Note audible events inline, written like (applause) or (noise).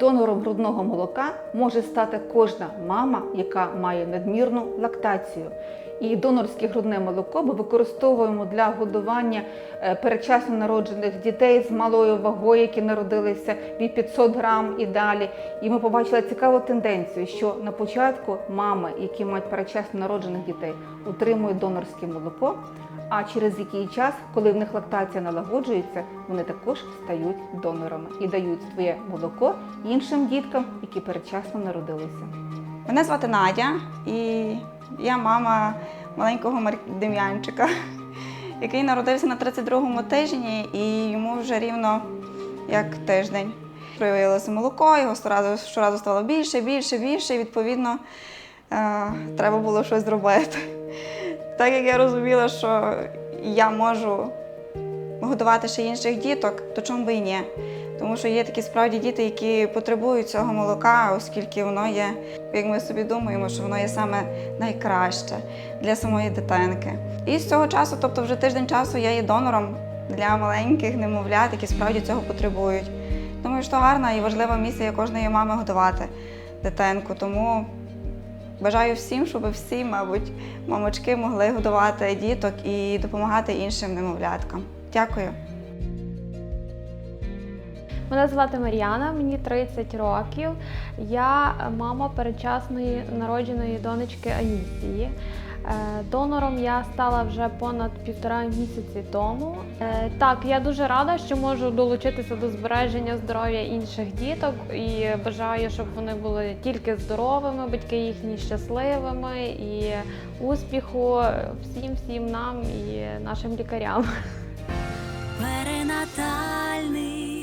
Донором грудного молока може стати кожна мама, яка має надмірну лактацію. І донорське грудне молоко ми використовуємо для годування е, передчасно народжених дітей з малою вагою, які народилися від 500 грам і далі. І ми побачили цікаву тенденцію, що на початку мами, які мають передчасно народжених дітей, утримують донорське молоко. А через який час, коли в них лактація налагоджується, вони також стають донорами і дають своє молоко іншим діткам, які передчасно народилися. Мене звати Надя, і я мама маленького Дем'янчика, (laughs) який народився на 32-му тижні, і йому вже рівно як тиждень. Проявилося молоко, його щоразу, щоразу стало більше, більше, більше, і відповідно е, треба було щось зробити. Так як я розуміла, що я можу годувати ще інших діток, то чому би і ні? Тому що є такі справді діти, які потребують цього молока, оскільки воно є, як ми собі думаємо, що воно є саме найкраще для самої дитинки. І з цього часу, тобто вже тиждень часу, я є донором для маленьких немовлят, які справді цього потребують. Думаю, що гарна і важлива місія кожної мами годувати дитинку. Тому бажаю всім, щоб всі, мабуть, мамочки могли годувати діток і допомагати іншим немовляткам. Дякую. Мене звати Мар'яна, мені 30 років. Я мама передчасної народженої донечки Анісії. Е, Донором я стала вже понад півтора місяці тому. Е, Так, я дуже рада, що можу долучитися до збереження здоров'я інших діток і бажаю, щоб вони були тільки здоровими, батьки їхні щасливими і успіху всім, всім нам і нашим лікарям. перинатальний